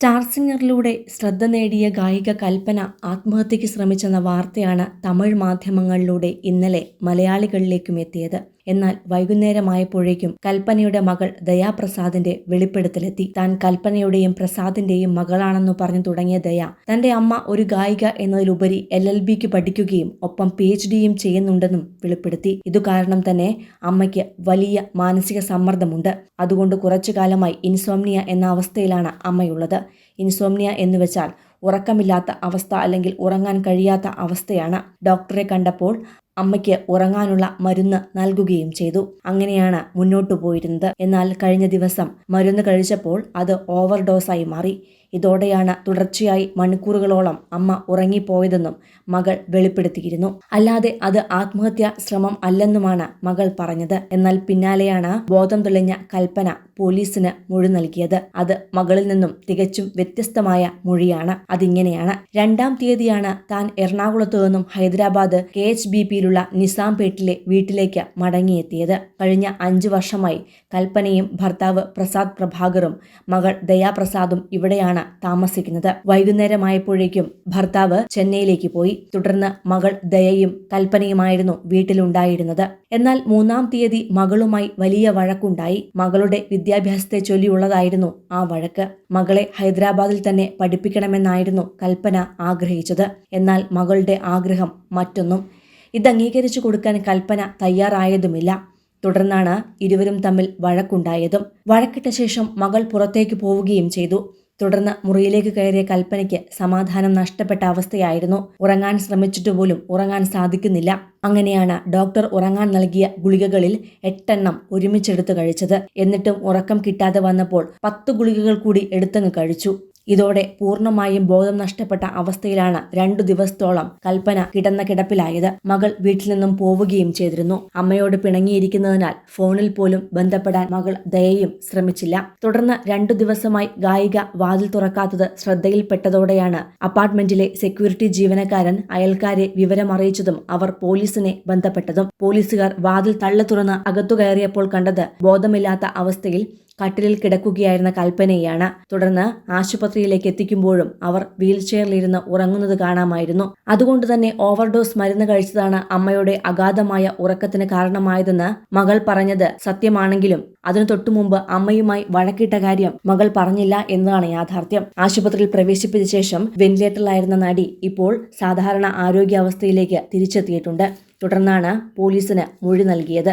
Star സിംഗറിലൂടെ ശ്രദ്ധ നേടിയ ഗായിക കൽപ്പന ആത്മഹത്യയ്ക്ക് ശ്രമിച്ചെന്ന വാർത്തയാണ് തമിഴ് മാധ്യമങ്ങളിലൂടെ ഇന്നലെ മലയാളികളിലേക്കും എത്തിയത്. എന്നാൽ വൈകുന്നേരമായപ്പോഴേക്കും കൽപ്പനയുടെ മകൾ ദയാപ്രസാദിന്റെ വെളിപ്പെടുത്തലെത്തി. താൻ കൽപ്പനയുടെയും പ്രസാദിന്റെയും മകളാണെന്നു പറഞ്ഞു തുടങ്ങിയ ദയ തന്റെ അമ്മ ഒരു ഗായിക എന്നതിലുപരി എൽ എൽ ബിക്ക് പഠിക്കുകയും ഒപ്പം പി എച്ച് ഡിയും ചെയ്യുന്നുണ്ടെന്നും വെളിപ്പെടുത്തി. ഇതു കാരണം തന്നെ അമ്മയ്ക്ക് വലിയ മാനസിക സമ്മർദ്ദമുണ്ട്. അതുകൊണ്ട് കുറച്ചു കാലമായി ഇൻസോംനിയ എന്ന അവസ്ഥയിലാണ് അമ്മയുള്ളത്. ഇൻസോംനിയ എന്ന് വെച്ചാൽ ഉറക്കമില്ലാത്ത അവസ്ഥ അല്ലെങ്കിൽ ഉറങ്ങാൻ കഴിയാത്ത അവസ്ഥയാണ്. ഡോക്ടറെ കണ്ടപ്പോൾ അമ്മയ്ക്ക് ഉറങ്ങാനുള്ള മരുന്ന് നൽകുകയും ചെയ്തു. അങ്ങനെയാണ് മുന്നോട്ടു പോയിരുന്നത്. എന്നാൽ കഴിഞ്ഞ ദിവസം മരുന്ന് കഴിച്ചപ്പോൾ അത് ഓവർഡോസായി മാറി. ഇതോടെയാണ് തുടർച്ചയായി മണിക്കൂറുകളോളം അമ്മ ഉറങ്ങിപ്പോയതെന്നും മകൾ വെളിപ്പെടുത്തിയിരുന്നു. അല്ലാതെ അത് ആത്മഹത്യാ ശ്രമം അല്ലെന്നുമാണ് മകൾ പറഞ്ഞത്. എന്നാൽ പിന്നാലെയാണ് ബോധം തെളിഞ്ഞ കൽപ്പന പോലീസിന് മൊഴി നൽകിയത്. അത് മകളിൽ നിന്നും തികച്ചും വ്യത്യസ്തമായ മൊഴിയാണ്. അതിങ്ങനെയാണ്. രണ്ടാം തീയതിയാണ് താൻ എറണാകുളത്തു നിന്നും ഹൈദരാബാദ് കെ എച്ച് ബി പിയിലുള്ള നിസാംപേട്ടിലെ വീട്ടിലേക്ക് മടങ്ങിയെത്തിയത്. കഴിഞ്ഞ അഞ്ചു വർഷമായി കൽപ്പനയും ഭർത്താവ് പ്രസാദ് പ്രഭാകറും മകൾ ദയാപ്രസാദും ഇവിടെയാണ് താമസിക്കുന്നത്. വൈകുന്നേരമായപ്പോഴേക്കും ഭർത്താവ് ചെന്നൈയിലേക്ക് പോയി. തുടർന്ന് മകൾ ദയയും കൽപ്പനയുമായിരുന്നു വീട്ടിലുണ്ടായിരുന്നത്. എന്നാൽ മൂന്നാം തീയതി മകളുമായി വലിയ വഴക്കുണ്ടായി. മകളുടെ വിദ്യാഭ്യാസത്തെ ചൊല്ലിയുള്ളതായിരുന്നു ആ വഴക്ക്. മകളെ ഹൈദരാബാദിൽ തന്നെ പഠിപ്പിക്കണമെന്നായിരുന്നു കൽപ്പന ആഗ്രഹിച്ചത്. എന്നാൽ മകളുടെ ആഗ്രഹം മറ്റൊന്നും. ഇത് അംഗീകരിച്ചു കൊടുക്കാൻ കൽപ്പന തയ്യാറായതുമില്ല. തുടർന്നാണ് ഇരുവരും തമ്മിൽ വഴക്കുണ്ടായതും. വഴക്കിട്ട ശേഷം മകൾ പുറത്തേക്ക് പോവുകയും ചെയ്തു. തുടർന്ന് മുറിയിലേക്ക് കയറിയ കൽപ്പനയ്ക്ക് സമാധാനം നഷ്ടപ്പെട്ട അവസ്ഥയായിരുന്നു. ഉറങ്ങാൻ ശ്രമിച്ചിട്ട് പോലും ഉറങ്ങാൻ സാധിക്കുന്നില്ല. അങ്ങനെയാണ് ഡോക്ടർ ഉറങ്ങാൻ നൽകിയ ഗുളികകളിൽ എട്ടെണ്ണം ഒരുമിച്ചെടുത്ത് കഴിച്ചത്. എന്നിട്ടും ഉറക്കം കിട്ടാതെ വന്നപ്പോൾ പത്ത് ഗുളികകൾ കൂടി എടുത്തങ്ങ് കഴിച്ചു. ഇതോടെ പൂർണമായും ബോധം നഷ്ടപ്പെട്ട അവസ്ഥയിലാണ് രണ്ടു ദിവസത്തോളം കൽപ്പന കിടന്ന കിടപ്പിലായത്. മകൾ വീട്ടിൽ നിന്നും പോവുകയും ചെയ്തിരുന്നു. അമ്മയോട് പിണങ്ങിയിരിക്കുന്നതിനാൽ ഫോണിൽ പോലും ബന്ധപ്പെടാൻ മകൾ ദയയും ശ്രമിച്ചില്ല. തുടർന്ന് രണ്ടു ദിവസമായി ഗായിക വാതിൽ തുറക്കാത്തത് ശ്രദ്ധയിൽപ്പെട്ടതോടെയാണ് അപ്പാർട്ട്മെന്റിലെ സെക്യൂരിറ്റി ജീവനക്കാരൻ അയൽക്കാരെ വിവരമറിയിച്ചതും അവർ പോലീസിനെ ബന്ധപ്പെട്ടതും. പോലീസുകാർ വാതിൽ തള്ളു തുറന്ന് അകത്തു കയറിയപ്പോൾ കണ്ടത് ബോധമില്ലാത്ത അവസ്ഥയിൽ കട്ടിലിൽ കിടക്കുകയായിരുന്ന കൽപ്പനയാണ് തുടർന്ന് ആശുപത്രിയിലേക്ക് എത്തിക്കുമ്പോഴും അവർ വീൽചെയറിലിരുന്ന് ഉറങ്ങുന്നത് കാണാമായിരുന്നു. അതുകൊണ്ട് തന്നെ ഓവർഡോസ് മരുന്ന് കഴിച്ചതാണ് അമ്മയുടെ അഗാധമായ ഉറക്കത്തിന് കാരണമായതെന്ന് മകൾ പറഞ്ഞത് സത്യമാണെങ്കിലും അതിനു തൊട്ടുമുമ്പ് അമ്മയുമായി വഴക്കിട്ട കാര്യം മകൾ പറഞ്ഞില്ല എന്നതാണ് യാഥാർത്ഥ്യം. ആശുപത്രിയിൽ പ്രവേശിപ്പിച്ച ശേഷം വെന്റിലേറ്ററിലായിരുന്ന നടി ഇപ്പോൾ സാധാരണ ആരോഗ്യാവസ്ഥയിലേക്ക് തിരിച്ചെത്തിയിട്ടുണ്ട്. തുടർന്നാണ് പോലീസിന് മൊഴി നൽകിയത്.